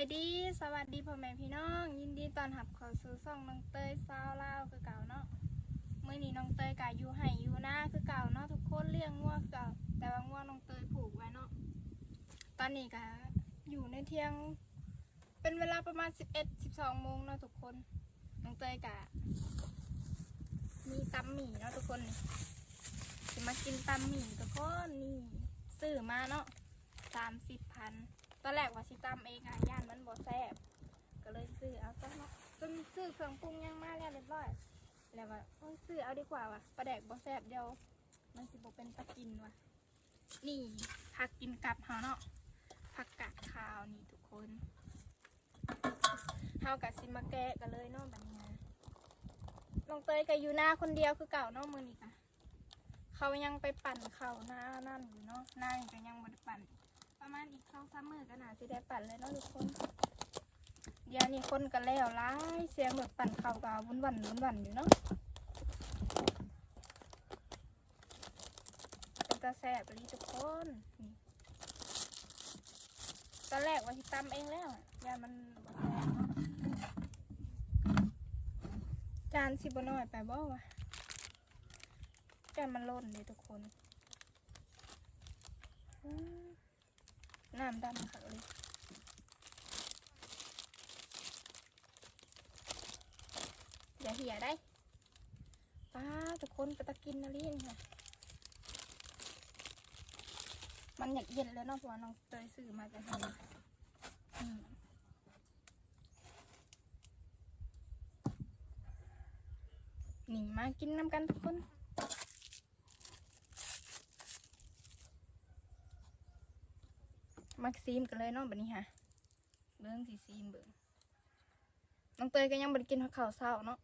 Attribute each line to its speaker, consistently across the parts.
Speaker 1: ายดี สวัสดีพ่อแม่พี่น้อง ยินดีตอนรับเขาสู่ช่องน้องเตยซาวลาคือเก่าเนาะเมื่อนี้น้องเตยกะอยู่ไห่อยู่หน้าคือเก่าเนาะทุกคนเลี้ยงงัวคือเก่า แต่ว่างัวน้องเตยผูกไว้เนาะตอนนี้กะอยู่ในเที่ยง เป็นเวลาประมาณ 11 12โมงเนาะทุกคนน้องเตยกะ มีตำหมี่เนาะทุกคนจะมากินตำหมี่ทุกคนนี่ซื้อมาเนาะสามสิบพัน ตอนแรกว่าสิตำเองอะย่านมันบ่แซ่บก็เลยซื้อเอาซะเนาะจนซื้อเครื่องปรุงยังมาแล้วเรียบร้อย แล้วว่าโอ้ยซื้อเอาดีกว่าว่ะปลาแดกบ่แซ่บเดียว มันสิบ่เป็นตะกินว่ะ นี่ผักกินกับเฮาเนาะผักกาดขาวนี่ทุกคนเฮากับสิมาแกะกันเลยเนาะบัดนี้นะน้องเตยก็อยู่หน้าคนเดียวคือเก่าเนาะมือนี้ค่ะเขายังไปปั่นเข้าหน้านั่นอยู่เนาะหน้านี่ก็ยังบ่ได้ปั่น มาณอีกสองสามมือก็น่าสิได้ปั่นเลยเนาะทุกคนเดี๋ยวนี้คนกันแล้วร้ายเสียงแบบปั่นเข่ากับวุ่นวันวุ่นวันอยู่เนาะเป็นตาแสบเลยทุกคนตอนแรกว่าที่ตำเองแล้วยามันบ่แซ่บเนาะจานสิบน้อยไปบ่วะจานมันล่นเลยทุกคนอืม น้ำดำค่ะเลยอย่าเหี่ยได้ป้าทุกคนไปตะกินนะลี่นี่ค่ะ มันอยากเย็นแล้วเนาะเพราะว่าน้องเตยซื้อมาจะเห็นนี่มากินน้ำกันทุกคน มักซีมกันเลยเนาะบัดนี้ค่ะเบิ้งสีซีมเบิ้งน้องเตยก็ยังบ่ได้กินข้าวเช้าเนาะ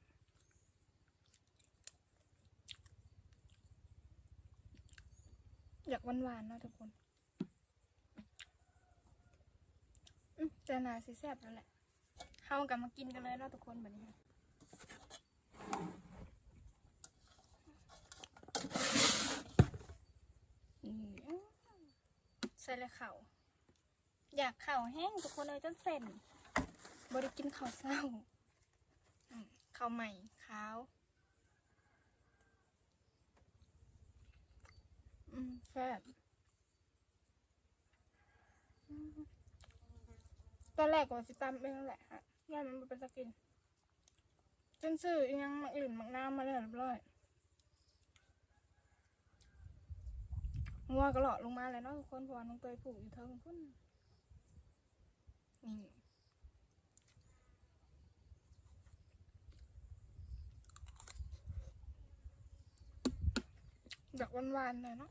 Speaker 1: อยากหวานๆเนาะทุกคนอืมแต่น่าสิแซ่บแล้วแหละเฮากลับมากินกันเลยเนาะทุกคนบัดนี้ค่ะนี่ใส่เลยเข้า อยากข่าวแห้งทุกคนเลยจนเส้นบริกินข้าวเศร้าข้าวใหม่ขาวอืมแซ่บตอนแรกก็สิตำเองแหละฮะย่ามันเป็นสกินจนซื้ออีหยังมักอื่นมักน้ำมาแล้วเรียบร้อยงัวก็หลอดลงมาเลยเนาะทุกคนพราะว่าน้องเตยผูกอยู่เทิงพุ่น นี่ดอกหวานๆน่อยเนาะ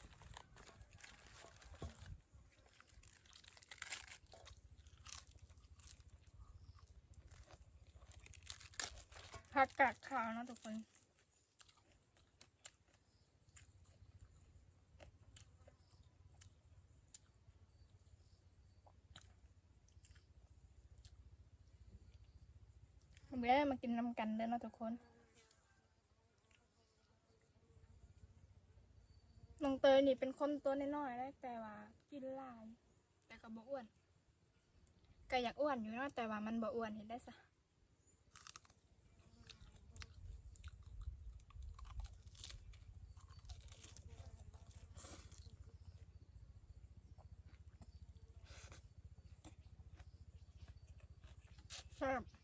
Speaker 1: ผักกาดขาวนะทุกคน ผมได้มากินน้ำกันเด้อเนาะทุกคน น้องเตยนี่เป็นคนตัวน้อยๆได้แต่ว่ากินหลาย แต่ก็บ่อ้วนก็อยากอ้วนอยู่เนาะแต่ว่ามันบ่อ้วนเห็นได้ซะแซ่บ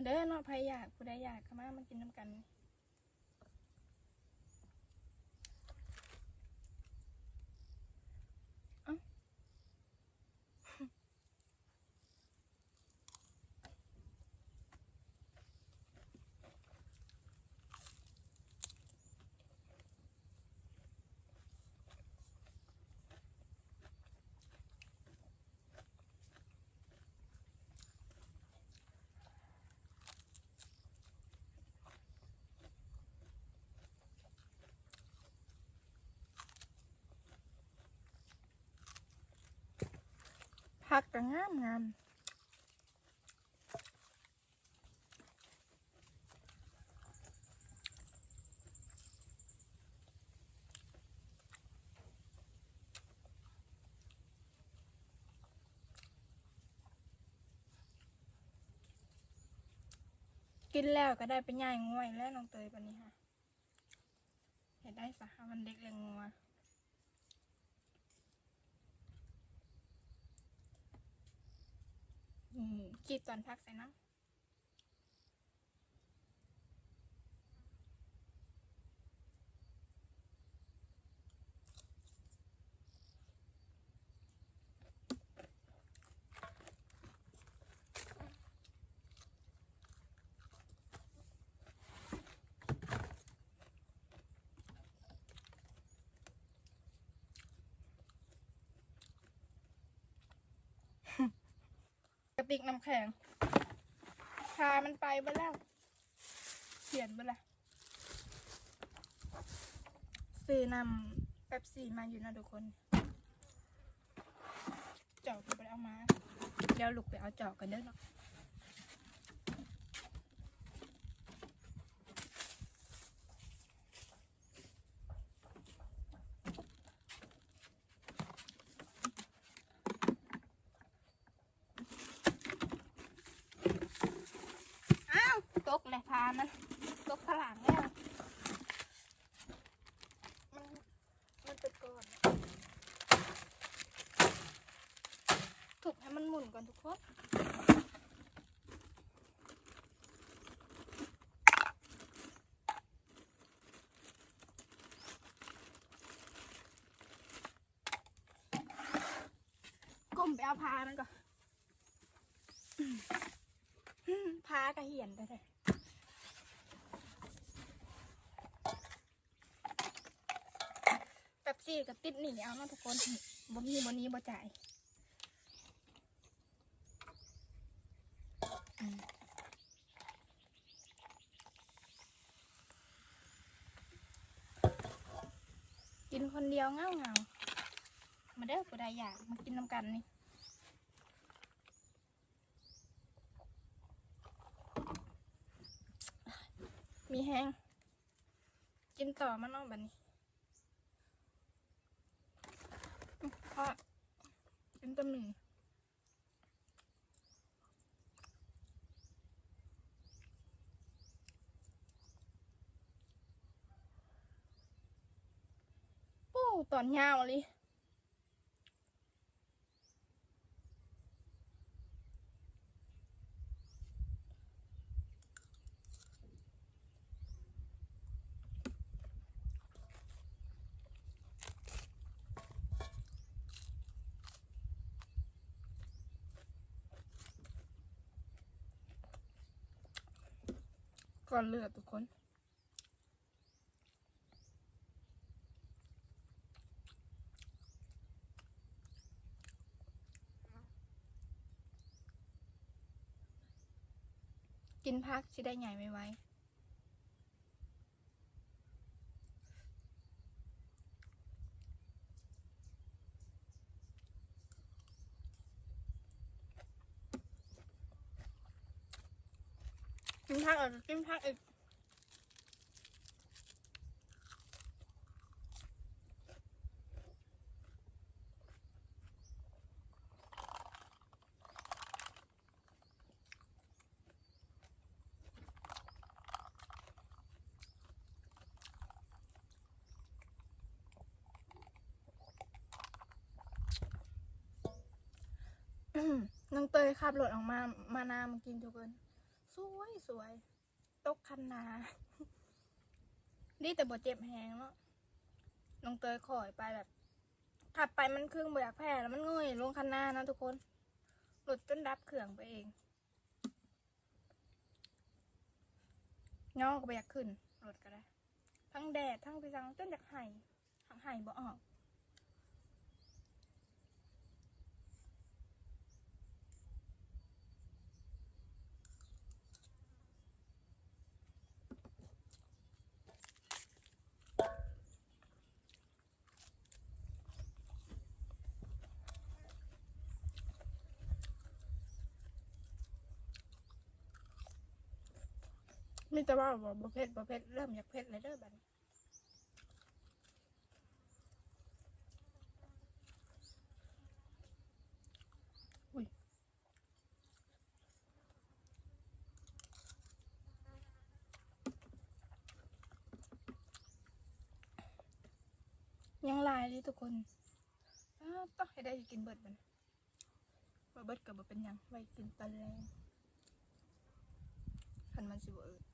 Speaker 1: มาเด้อเนาะใครอยากผู้ใดอยากก็มามากินน้ำกัน พักก็งามงามกินแล้วก็ได้ไปย่ายง่วยแล้วน้องเตยปนี้ค่ะ เห็นได้สะค่ะมันเด็กเลยงัว อืมกีดตอนพักใส่น้ำ ติกน้ำแข็งพามันไปไปแล้ว เขียนไปละซื้อนำแป๊บซี่มาอยู่นะทุกคนจอกไปเอามา แล้วลูกไปเอาจอกกันเด้อเนาะอ้าว ตกเลยพามันตกผลังแล้วมันมันเป็นก้อนถูกให้มันหมุนก่อนทุกคนก้มไปเอาพามันก่อนพากระเหียนไปเลยแป๊บ ซี่กับติดหนีเอาเนาะทุกคนบ่มีบ่นี้บ่จ่ายกินคนเดียวเงาเงามาเด้อผู้ใดอยากมากินน้ำกันนี่มีแห้งกินต่อมาน้องบัดนี้ กินแตะหมี่ปู้ตอนยาวเลย อนเลือดทุกคน กินพักจะได้ใหญ่ไวๆ กินพักเออกินพักอีกน้องเตยขับรถออกมา มานามากินทุกคน สวยสวย ตกคันนานี่แต่บ่เจ็บแหงเนาะน้องเตยข่อยไปแบบขับไปมันครึ่งบ่อยากแพ้แล้วมันเงยลงคันนานะทุกคนรถจนดับเครื่องไปเองงาก็บ่อยากขึ้นรถก็ได้ ทั้งแดดทั้งพิซังจนอยากไห้ทั้งไห้บ่ออก มีแต่ว่าบ่บ่เผ็ดบ่เผ็ดเริ่มอยากเผ็ดเลยเด้อบัดนี้ยังลายเลยทุกคนต้องให้ได้กินเบิดมันเบิดกับเบ่เป็นยังไว้กินตอนแรงคันมันสิบเออ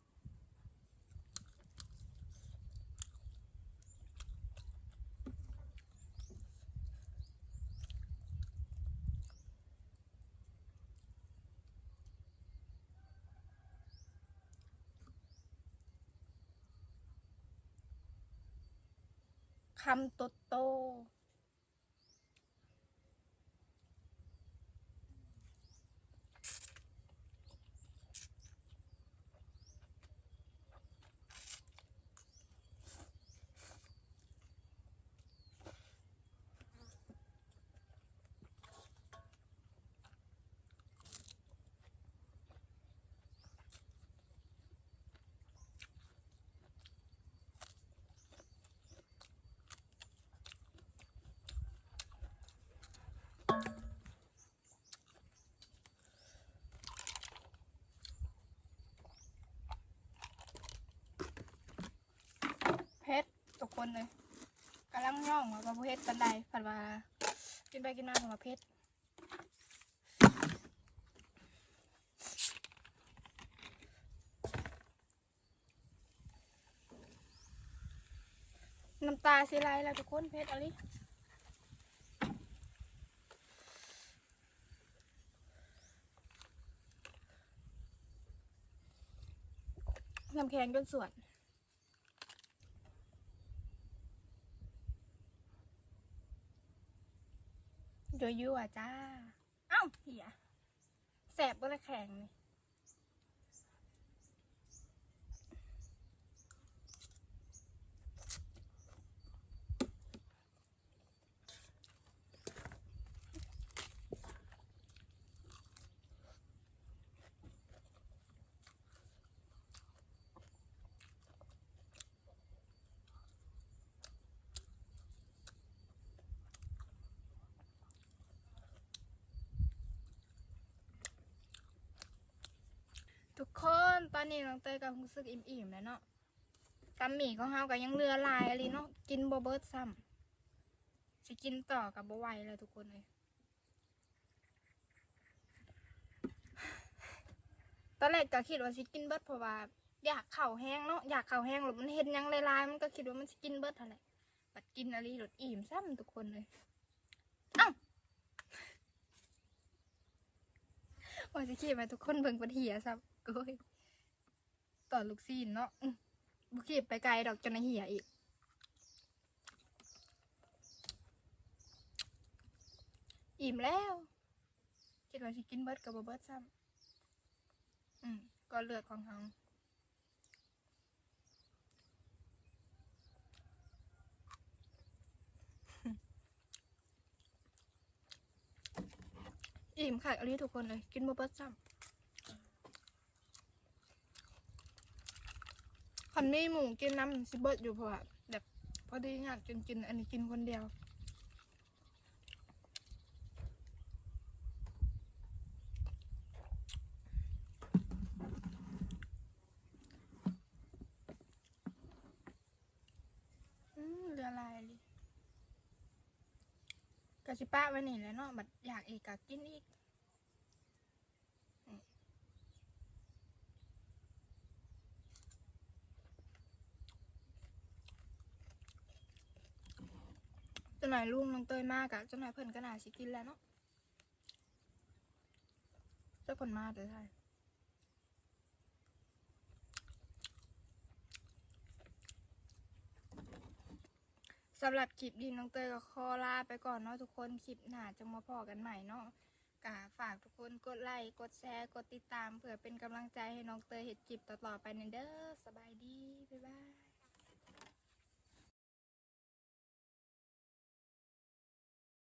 Speaker 1: คำโตโตเพชรทุก คนเลยกำลังย่องว่าบ่เพชรปันใดผันว่ากินไปกินมาผันว่าเพชรน้ำตาสิไหลแล้วทุกคนเพชรอะไรน้ำแข็งจนส่วน ยั่วยั่วๆจ้า เอ้าเหี้ยแสบก็ลยแข็งนี่ทุกคน ตอนนี้น้องเตยก็รู้สึกอิ่มๆแล้วเนาะตำหมี่ของเฮาก็ยังเลือลายอะไรเนาะกินบ่เบิดซ้ำสิกินต่อกับบ่ไวแล้วทุกคนเลยตอนแรกก็คิดว่าสิกินเบิดเพราะว่าอยากเข่าแห้งเนาะอยากเข่าแห้งหรือมันเห็นยังลายๆมันก็คิดว่ามันสิกินเบิดเท่าไรบัดกินอะไรหลดอิ่มซ้ำทุกคนเลยเอ้าว่าจะคิดว่าทุกคนเบิ่งปันเหียซ้ำโอ้ย ต่อลูกซีนเนาะบุกีบไปไกลดอกจนเหียอีก อิ่มแล้วคิดว่าสิกินเบิร์ดกับบ่เบิร์ดซ้ำอืมก็เลือดของเขาอิ่มค่ะอันนี้ทุกคนเลย กินบ่เบิร์ดซ้ำ คันนี้หมูกินน้ำซิเบิร์ดอยู่เพราะว่าแบบพอดีอยากกินกินอันนี้กินคนเดียวอืมเรือลายเลยกะสิป้าไว้นี่แหล้วเนาะบัดอยากอีกกะกินอีกายลุงน้องเตยมากอะเจ้าหน่อยเพิ่นก็น่าสิกินแล้วเนาะเจ้าคนมาเด้อใช่สำหรับคลิปดีน้องเตยก็ขอลาไปก่อนเนาะทุกคนคลิปหน้าจะมาพอกันใหม่เนาะกะฝากทุกคนกดไลค์กดแชร์กดติดตามเพื่อเป็นกำลังใจให้น้องเตยเห็ดคลิปต่อๆไปในเด้อสบายดีบ๊ายบาย